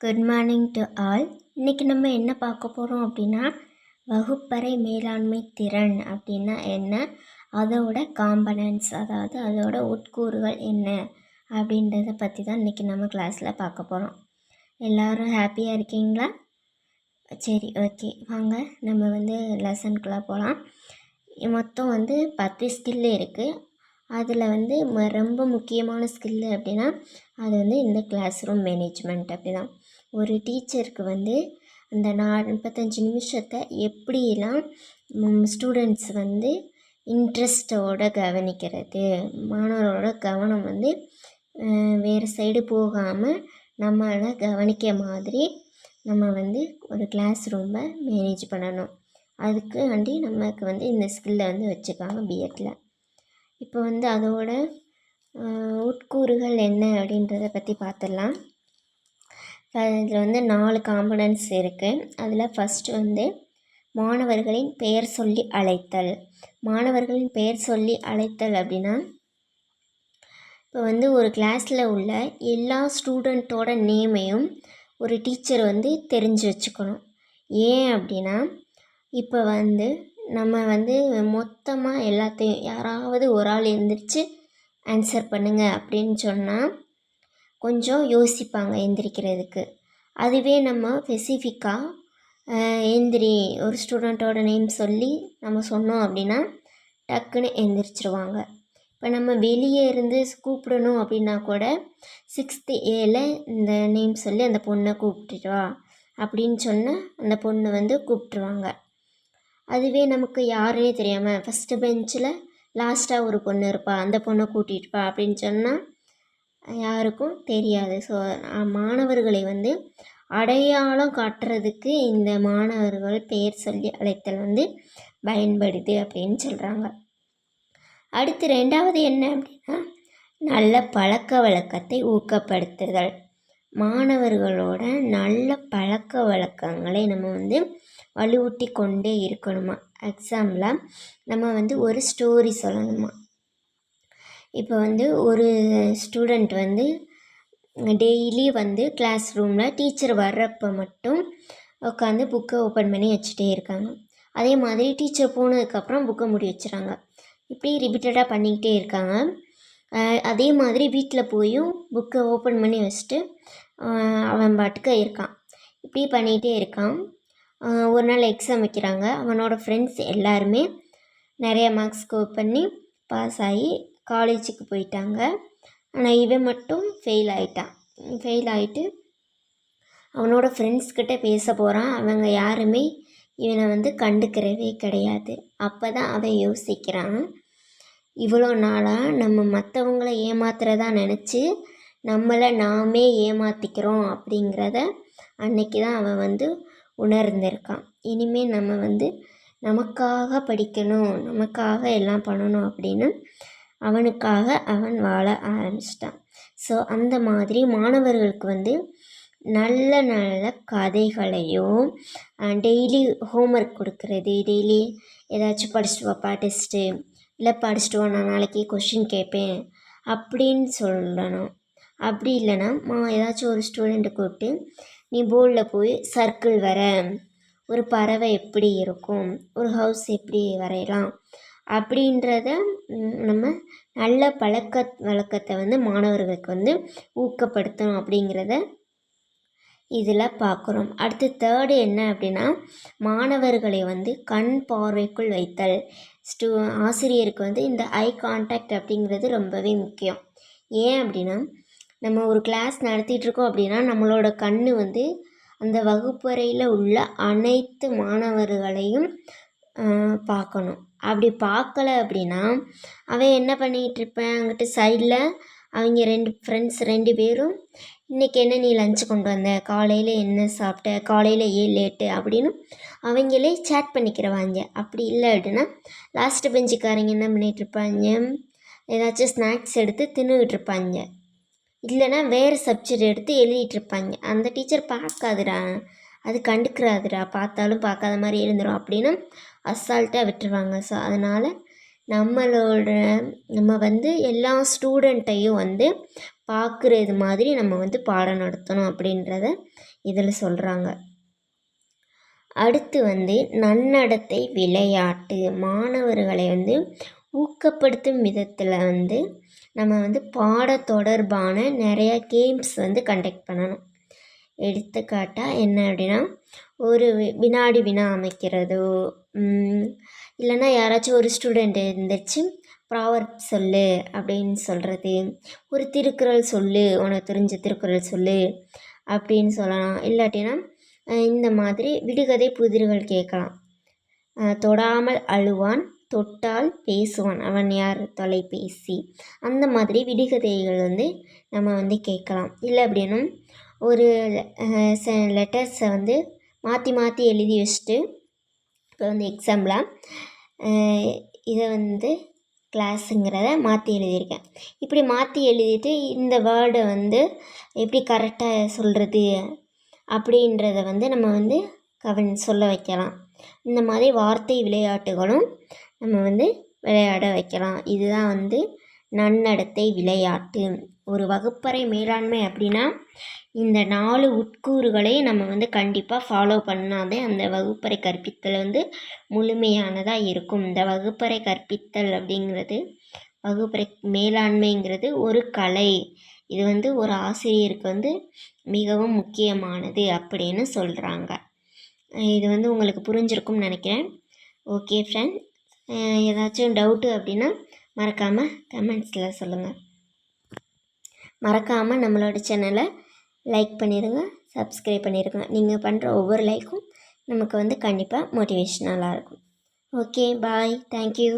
Good morning to all இன்றைக்கி நம்ம என்ன பார்க்க போகிறோம் அப்படின்னா வகுப்பறை மேலாண்மை திறன் அப்படின்னா என்ன? அதோட காம்பனன்ஸ் அதாவது அதோட உட்கூறுகள் என்ன? அப்படின்றத பற்றி தான் இன்றைக்கி நம்ம கிளாஸில் பார்க்க போகிறோம் எல்லோரும் ஹாப்பியாக இருக்கீங்களா? சரி ஓகே வாங்க நம்ம வந்து லெசனுக்குள்ளே போகலாம் மொத்தம் வந்து பத்து ஸ்கில்லு இருக்குது அதில் வந்து ரொம்ப முக்கியமான ஸ்கில்லு அப்படின்னா அது வந்து இந்த கிளாஸ் ரூம் மேனேஜ்மெண்ட் அப்படி தான் ஒரு டீச்சருக்கு வந்து அந்த நா முப்பத்தஞ்சு நிமிஷத்தை எப்படிலாம் ஸ்டூடெண்ட்ஸ் வந்து இன்ட்ரெஸ்டோட கவனிக்கிறது மாணவரோட கவனம் வந்து வேறு சைடு போகாமல் நம்மளை கவனிக்க மாதிரி நம்ம வந்து ஒரு கிளாஸ் ரூமை மேனேஜ் பண்ணணும். அதுக்கு வண்டி நமக்கு வந்து இந்த ஸ்கில்லை வந்து வச்சுருக்காங்க பிஎட்டில் இப்போ வந்து அதோட உட்கூறுகள் என்ன அப்படின்றத பற்றி பார்த்துடலாம். இதில் வந்து நாலு காம்பனன்ஸ் இருக்குது அதில் ஃபஸ்ட்டு வந்து மாணவர்களின் பெயர் சொல்லி அழைத்தல். மாணவர்களின் பெயர் சொல்லி அழைத்தல் அப்படின்னா இப்போ வந்து ஒரு கிளாஸில் உள்ள எல்லா ஸ்டூடெண்ட்டோட நேமையும் ஒரு டீச்சர் வந்து தெரிஞ்சு வச்சுக்கணும். ஏன் அப்படின்னா இப்போ வந்து நம்ம வந்து மொத்தமாக எல்லாத்தையும் யாராவது ஒரு ஆள் எழுந்திரிச்சு ஆன்சர் பண்ணுங்கள் அப்படின்னு சொன்னால் கொஞ்சம் யோசிப்பாங்க எந்திரிக்கிறதுக்கு. அதுவே நம்ம ஸ்பெசிஃபிக்காக எந்திரி ஒரு ஸ்டூடெண்ட்டோட நேம் சொல்லி நம்ம சொன்னோம் அப்படின்னா டக்குன்னு எந்திரிச்சிருவாங்க. இப்போ நம்ம வெளியே இருந்து கூப்பிடணும் அப்படின்னா கூட சிக்ஸ்த்து ஏல இந்த நேம் சொல்லி அந்த பொண்ணை கூப்பிட்டுட்டு வா அப்படின்னு சொன்னால் அந்த பொண்ணு வந்து கூப்பிட்ருவாங்க அதுவே நமக்கு யாருன்னே தெரியாமல் ஃபஸ்ட்டு பெஞ்சில் லாஸ்ட்டாக ஒரு பொண்ணு இருப்பா அந்த பொண்ணை கூட்டிகிட்டுப்பா அப்படின்னு சொன்னால் யாருக்கும் தெரியாது. ஸோ மாணவர்களை வந்து அடையாளம் காட்டுறதுக்கு இந்த மாணவர்கள் பெயர் சொல்லி அழைத்தல் வந்து பயன்படுது அப்படின்னு சொல்கிறாங்க அடுத்து ரெண்டாவது என்ன அப்படின்னா நல்ல பழக்க வழக்கத்தை ஊக்கப்படுத்துதல். மாணவர்களோட நல்ல பழக்க வழக்கங்களை நம்ம வந்து வலுவூட்டி கொண்டே இருக்கணுமா? எக்ஸாமில் நம்ம வந்து ஒரு ஸ்டோரி சொல்லணுமா? இப்போ வந்து ஒரு ஸ்டூடெண்ட் வந்து டெய்லி வந்து கிளாஸ் ரூமில் டீச்சர் வர்றப்போ மட்டும் உட்காந்து புக்கை ஓப்பன் பண்ணி வச்சுட்டே இருக்காங்க. அதே மாதிரி டீச்சர் போனதுக்கப்புறம் புக்கை முடி வச்சுறாங்க. இப்படி ரிப்பீட்டடாக பண்ணிக்கிட்டே இருக்காங்க. அதே மாதிரி வீட்டில் போயும் புக்கை ஓப்பன் பண்ணி வச்சுட்டு அவன் பாட்டுக்கு இருக்கான். இப்படி பண்ணிகிட்டே இருக்கான். ஒரு நாள் எக்ஸாம் வைக்கிறாங்க. அவனோட ஃப்ரெண்ட்ஸ் எல்லாருமே நிறைய மார்க்ஸ் ஸ்கோர் பண்ணி பாஸ் ஆகி காலேஜுக்கு போயிட்டாங்க. ஆனால் இவன் மட்டும் ஃபெயில் ஆகிட்டான் ஃபெயில் ஆகிட்டு அவனோட ஃப்ரெண்ட்ஸ்கிட்ட பேச போகிறான் அவங்க யாருமே இவனை வந்து கண்டுக்கிறவே கிடையாது. அப்போ தான் அவன் யோசிக்கிறான். இவ்வளோ நாளாக நம்ம மற்றவங்கள ஏமாத்துறதா நினச்சி நம்மளை நாமே ஏமாற்றிக்கிறோம் அப்படிங்கிறத அன்னைக்கு தான் அவன் வந்து உணர்ந்திருக்கான். இனிமேல் நம்ம வந்து நமக்காக படிக்கணும் நமக்காக எல்லாம் பண்ணணும் அப்படின்னு அவனுக்காக அவன் வாழ ஆரம்பிச்சிட்டான். ஸோ அந்த மாதிரி மாணவர்களுக்கு வந்து நல்ல நல்ல கதைகளையும் டெய்லி ஹோம்ஒர்க் கொடுக்குறது டெய்லி ஏதாச்சும் படிச்சுட்டு வாப்பா டெஸ்ட்டு இல்லை படிச்சுட்டு வா நான் நாளைக்கு கொஷின் கேட்பேன் அப்படின்னு சொல்லணும். அப்படி இல்லைன்னா மா ஏதாச்சும் ஒரு ஸ்டூடெண்ட்டை கூப்பிட்டு நீ போர்டில் போய் சர்க்கிள் வர. ஒரு பறவை எப்படி இருக்கும்? ஒரு ஹவுஸ் எப்படி வரையலாம்? அப்படின்றத நம்ம நல்ல பழக்க வழக்கத்தை வந்து மாணவர்களுக்கு வந்து ஊக்கப்படுத்தணும் அப்படிங்கிறத இதில் பார்க்குறோம் அடுத்து தேர்டு என்ன அப்படின்னா மாணவர்களை வந்து கண் பார்வைக்குள் வைத்தல். ஸ்டூ ஆசிரியருக்கு வந்து இந்த ஐ கான்டாக்ட் அப்படிங்கிறது ரொம்பவே முக்கியம். ஏன் அப்படின்னா நம்ம ஒரு கிளாஸ் நடத்திட்டுருக்கோம் அப்படின்னா நம்மளோட கண் வந்து அந்த வகுப்பறையில் உள்ள அனைத்து மாணவர்களையும் பார்க்கணும். அப்படி பார்க்கல அப்படின்னா அவன் என்ன பண்ணிக்கிட்டு இருப்பேன்? அங்கிட்டு சைடில் அவங்க ரெண்டு ஃப்ரெண்ட்ஸ் ரெண்டு பேரும் இன்றைக்கி என்ன நீ லஞ்ச் கொண்டு வந்த? காலையில் என்ன சாப்பிட்ட? காலையில் ஏன் லேட்டு அப்படின்னு அவங்களே சேட் பண்ணிக்கிறவாங்க. அப்படி இல்லை அப்படின்னா லாஸ்ட்டு பெஞ்சுக்காரங்க என்ன பண்ணிகிட்ருப்பாங்க ஏதாச்சும் ஸ்நாக்ஸ் எடுத்து தின்னுக்கிட்டு இருப்பாங்க. இல்லைன்னா வேறு சப்ஜெக்ட் எடுத்து எழுதிட்டுருப்பாங்க அந்த டீச்சர் பார்க்காதுடா. அது கண்டுக்கிறாதுடா. பார்த்தாலும் பார்க்காத மாதிரி இருந்துடும் அப்படின்னு அசால்ட்டாக விட்டுருவாங்க. ஸோ அதனால் நம்மளோட நம்ம வந்து எல்லா ஸ்டூடெண்ட்டையும் வந்து பார்க்குறது மாதிரி நம்ம வந்து பாடம் நடத்தணும் அப்படின்றத இதில் சொல்கிறாங்க அடுத்து வந்து நன்னடத்தை விளையாட்டு. மாணவர்களை வந்து ஊக்கப்படுத்தும் விதத்தில் வந்து நம்ம வந்து பாட தொடர்பான நிறைய கேம்ஸ் வந்து கண்டக்ட் பண்ணணும். எடுத்துக்காட்டாக என்ன அப்படின்னா ஒரு வினாடி வினா அமைக்கிறதோ இல்லைன்னா யாராச்சும் ஒரு ஸ்டூடெண்ட் இருந்துச்சு ப்ராவர்ப் சொல்லு அப்படின்னு சொல்கிறது ஒரு திருக்குறள் சொல்லு உனக்கு தெரிஞ்ச திருக்குறள் சொல்லு அப்படின்னு சொல்லலாம். இல்லாட்டினா இந்த மாதிரி விடுகதை புதிர்கள் கேட்கலாம். தொடாமல் அழுவான் தொட்டால் பேசுவான். அவன் யார்? தொலைபேசி. அந்த மாதிரி விடுகதைகள் வந்து நம்ம வந்து கேட்கலாம். இல்லை அப்படின்னும் ஒரு லெட்டர்ஸை வந்து மாற்றி மாற்றி எழுதி வச்சுட்டு இப்போ வந்து எக்ஸாம்பிளாக இதை வந்து கிளாஸுங்கிறத மாற்றி எழுதியிருக்கேன். இப்படி மாற்றி எழுதிட்டு இந்த வேர்டை வந்து எப்படி கரெக்டாக சொல்கிறது அப்படின்றத வந்து நம்ம வந்து கவன் சொல்ல வைக்கலாம். இந்த மாதிரி வார்த்தை விளையாட்டுகளும் நம்ம வந்து விளையாட வைக்கலாம். இதுதான் வந்து நன்னடத்தை விளையாட்டு. ஒரு வகுப்பறை மேலாண்மை அப்படின்னா இந்த நாலு உட்கூறுகளையும் நம்ம வந்து கண்டிப்பாக ஃபாலோ பண்ணாதே அந்த வகுப்பறை கற்பித்தல் வந்து முழுமையானதாக இருக்கும். இந்த வகுப்பறை கற்பித்தல் அப்படிங்கிறது வகுப்பறை மேலாண்மைங்கிறது ஒரு கலை. இது வந்து ஒரு ஆசிரியருக்கு வந்து மிகவும் முக்கியமானது அப்படின்னு சொல்கிறாங்க இது வந்து உங்களுக்கு புரிஞ்சிருக்கும்னு நினைக்கிறேன். ஓகே ஃப்ரெண்ட் ஏதாச்சும் டவுட்டு அப்படின்னா மறக்காமல் கமெண்ட்ஸில் சொல்லுங்கள் மறக்காமல் நம்மளோட சேனலை லைக் பண்ணிடுங்க சப்ஸ்கிரைப் பண்ணிடுங்க நீங்கள் பண்ணுற ஒவ்வொரு லைக்கும் நமக்கு வந்து கண்டிப்பாக மோட்டிவேஷ்னலாக இருக்கும். Okay bye thank you